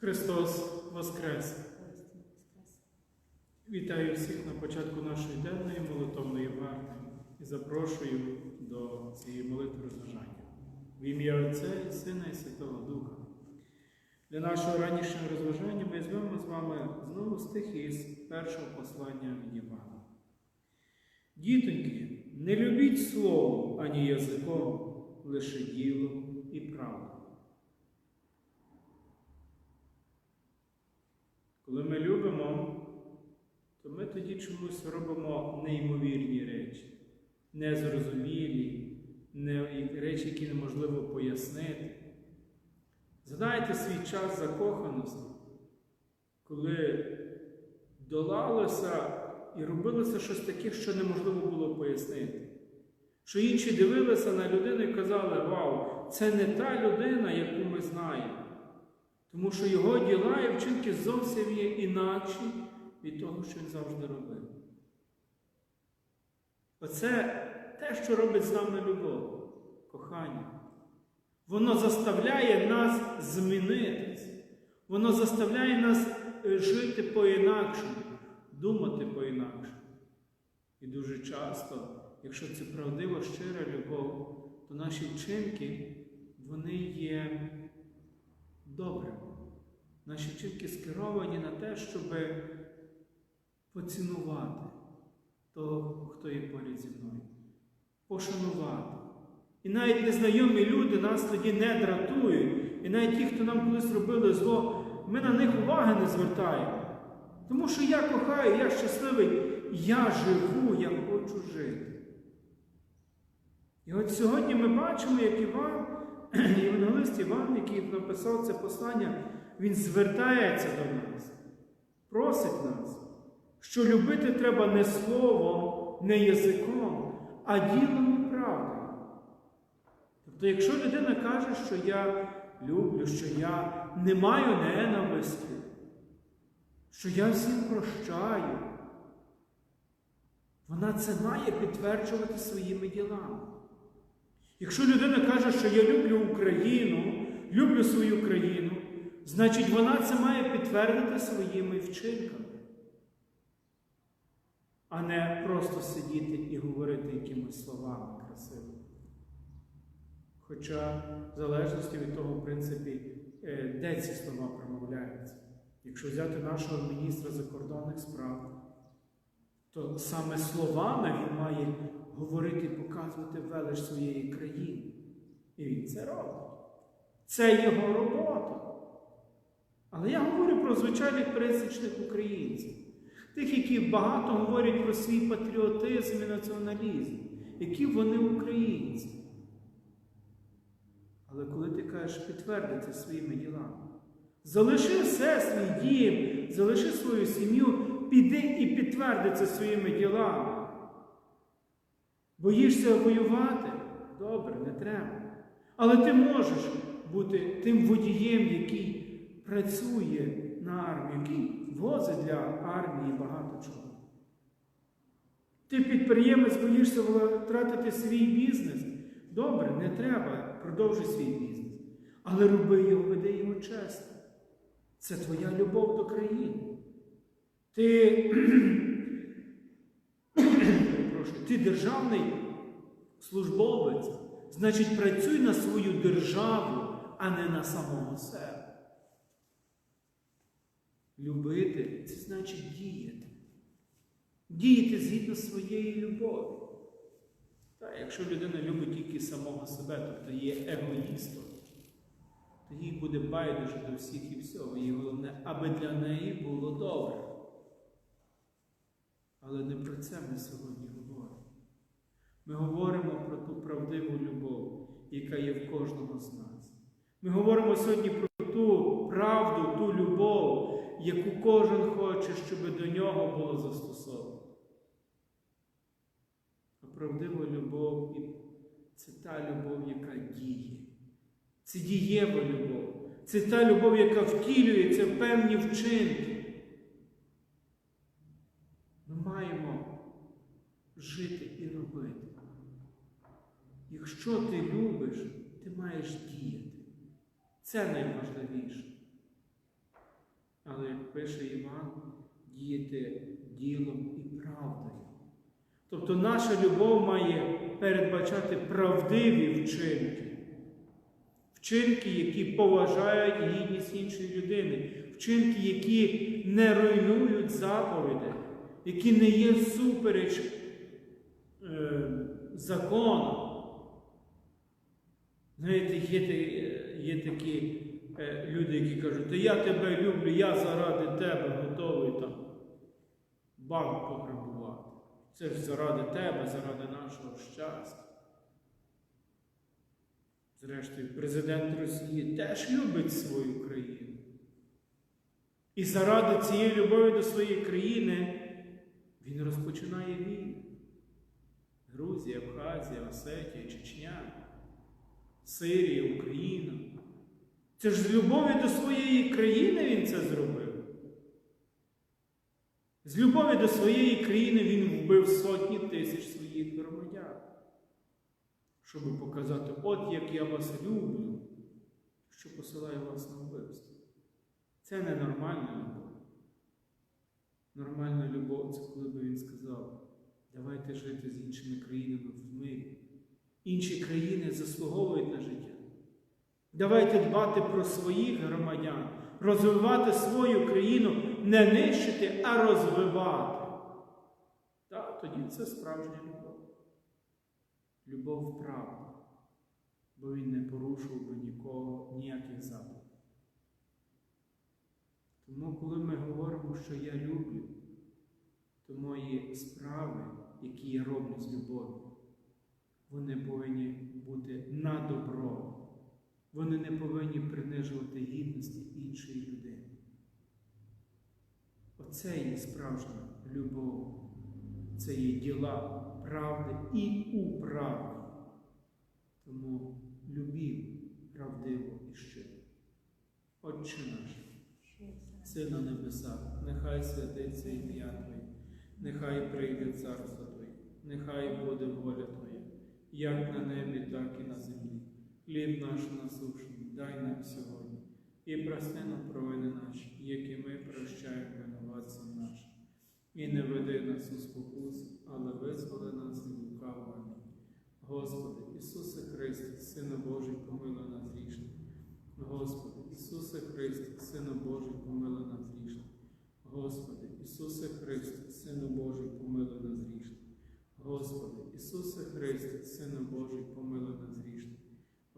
Христос Воскрес! Вітаю всіх на початку нашої денної молитовної варти і запрошую до цієї молитви розважання. В ім'я Отця і Сина і Святого Духа. Для нашого ранішнього розважання ми візьмемо з вами знову стих із першого послання від Івана. Дітоньки, не любіть словом ані язиком, лише ділом і правдою. Коли ми любимо, то ми тоді чомусь робимо неймовірні речі, незрозумілі, не, речі, які неможливо пояснити. Згадайте свій час закоханості, коли долалося і робилося щось таке, що неможливо було пояснити. Що інші дивилися на людину і казали, вау, це не та людина, яку ми знаємо. Тому що його діла і вчинки зовсім є інакші від того, що він завжди робив. Оце те, що робить з нами любов, кохання. Воно заставляє нас змінитись. Воно заставляє нас е, жити по-інакшому, думати по-інакшому. І дуже часто, якщо це правдива, щира любов, то наші вчинки, вони є добрими. Наші вчинки скеровані на те, щоб поцінувати того, хто є поряд зі мною, пошанувати. І навіть незнайомі люди нас тоді не дратують. І навіть ті, хто нам колись робили зло, ми на них уваги не звертаємо. Тому що я кохаю, я щасливий, я живу, я хочу жити. І от сьогодні ми бачимо, як Іван, євангелист Іван, який написав це послання, він звертається до нас, просить нас, що любити треба не словом, не язиком, а ділом і правдою. Тобто, якщо людина каже, що я люблю, що я не маю ненависті, що я всім прощаю, вона це має підтверджувати своїми ділами. Якщо людина каже, що я люблю Україну, люблю свою країну, значить вона це має підтвердити своїми вчинками, а не просто сидіти і говорити якимись словами красивими. Хоча, в залежності від того, в принципі, е, де ці слова промовляються. Якщо взяти нашого міністра закордонних справ, то саме словами він має говорити і показувати велич своєї країни. І він це робить. Це його робота. Але я говорю про звичайних пересічних українців, тих, які багато говорять про свій патріотизм і націоналізм, які вони українці. Але коли ти кажеш підтверди своїми ділами, залиши все свій дім, залиши свою сім'ю, піди і підтверди це своїми ділами. Боїшся воювати? Добре, не треба. Але ти можеш бути тим водієм, який працює на армію, який возить для армії багато чого. Ти підприємець боїшся втратити свій бізнес. Добре, не треба, продовжуй свій бізнес. Але роби його, веди його чесно. Це твоя любов до країни. Ти, ти державний службовець, значить, працюй на свою державу, а не на самого себе. Любити це значить діяти. Діяти згідно своєї любові. Та якщо людина любить тільки самого себе, тобто є егоїстом, то їй буде байдуже до всіх і всього. І головне, аби для неї було добре. Але не про це ми сьогодні говоримо. Ми говоримо про ту правдиву любов, яка є в кожному з нас. Ми говоримо сьогодні про ту правду, ту любов, яку кожен хоче, щоб до нього було застосовано. А правдива любов це та любов, яка діє. Це дієва любов. Це та любов, яка втілюється в певні вчинки. Ми маємо жити і робити. Якщо ти любиш, ти маєш діяти. Це найважливіше. Але як пише Іван, діяти ділом і правдою. Тобто наша любов має передбачати правдиві вчинки. Вчинки, які поважають гідність іншої людини, вчинки, які не руйнують заповіді, які не є супереч е, закону. Знаєте, є, є такі люди, які кажуть, я тебе люблю, я заради тебе готовий там банк пограбувати. Це ж заради тебе, заради нашого щастя. Зрештою, президент Росії теж любить свою країну. І заради цієї любові до своєї країни він розпочинає війну. Грузія, Абхазія, Осетія, Чечня, Сирія, Україна. Це ж з любові до своєї країни він це зробив. З любові до своєї країни він вбив сотні тисяч своїх громадян, щоб показати, от як я вас люблю, що посилаю вас на вбивство. Це не нормальна любов. Нормальна любов це коли би він сказав, давайте жити з іншими країнами в мирі. Інші країни заслуговують на життя. Давайте дбати про своїх громадян, розвивати свою країну, не нищити, а розвивати. Так, тоді це справжня любов. Любов в бо він не порушував би нікого, ніяких заповідей. Тому, коли ми говоримо, що я люблю, то мої справи, які я роблю з любов'ю, вони повинні бути на добро. Вони не повинні принижувати гідності іншої людини. Оце є справжня любов. Це є діла правди і у правді. Тому любів правдиво і щиро. Отче наш, Син на небесах, нехай святиться ім'я Твоє, нехай прийде царство Твоє, нехай буде воля Твоя, як на небі, так і на землі. Хліб наш насушний, дай нам сьогодні, і прости нам провини наші, які ми прощаємо винуватцям нашим. І не веди нас у спокусу, але визволи нас від лукавого. Господи, Ісусе Христе, Сину Божий, помилуй нас грішних. Господи, Ісусе Христе, Сину Божий, помилуй нас грішних. Господи, Ісусе Христе, Сину Божий, помилуй нас грішних. Господи, Ісусе Христе, Сину Божий, помилуй нас грішних.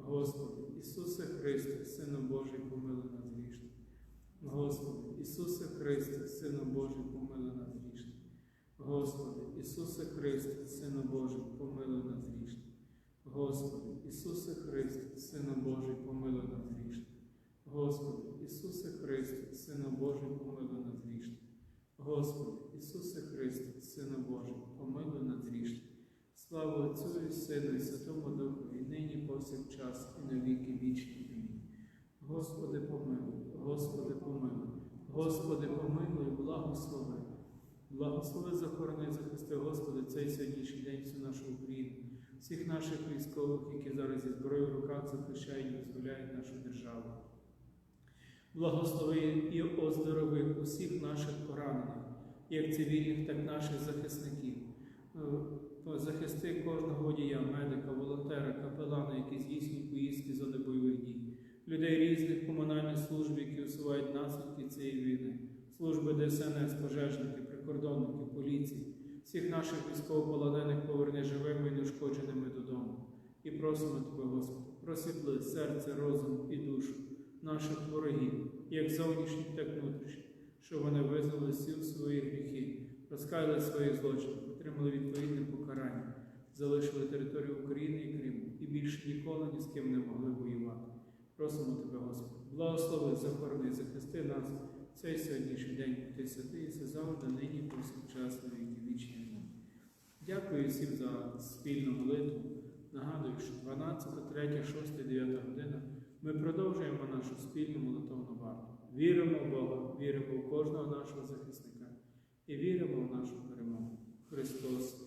Господи, Ісусе Христе, Сину Божий, помилуй нас грішних. Господи, Ісусе Христе, Сину Божий, помилуй нас грішних. Господи, Ісусе Христе, Сину Божий, помилуй нас грішних. Господи, Ісусе Христе, Сину Божий, помилуй нас грішних. Господи, Ісусе Христе, Сину Божий, помилуй нас грішних. Господи, Ісусе Христе, Сину Божий, помилуй нас грішних. Слава Отцю і Сину і Святому Духу, і нині повсякчас, і на віки вічні. Господи, помилуй, Господи, помилуй, Господи, помилуй, благослови. Благослови, захорони, захисти, Господи, цей сьогоднішній день всю нашу Україну, всіх наших військових, які зараз зі зброєю в руках захищають і визволяють нашу державу. Благослови і оздорови усіх наших поранених, як цивільних, так і наших захисників. Е, Захисти кожного водія, медика, волонтера, капелана, які здійснюють поїздки зони бойових дій, людей різних комунальних служб, які усувають наслідки цієї війни, служби ДСНС, пожежники, прикордонники, поліції, всіх наших військовополонених поверни живими і неушкодженими додому. І просимо Тебе, Господи, просвітли серце, розум і душу наших ворогів, як зовнішніх, так і внутрішніх, щоб вони визнали всі свої гріхи, розкаяли свої злочини, отримали відповідне покарання, залишили територію України і Криму і більше ніколи ні з ким не могли воювати. Просимо Тебе, Господи, благослови, захорони, захисти нас цей сьогоднішній день, Ти святий, і завжди, нині, повсякчас, на віки вічні. Дякую всім за спільну молитву. Нагадую, що 12, 3, 6, 9 година ми продовжуємо нашу спільну молитовну варту. Віримо в Бога, віримо в кожного нашого захисника і віримо в нашу перемогу. Христос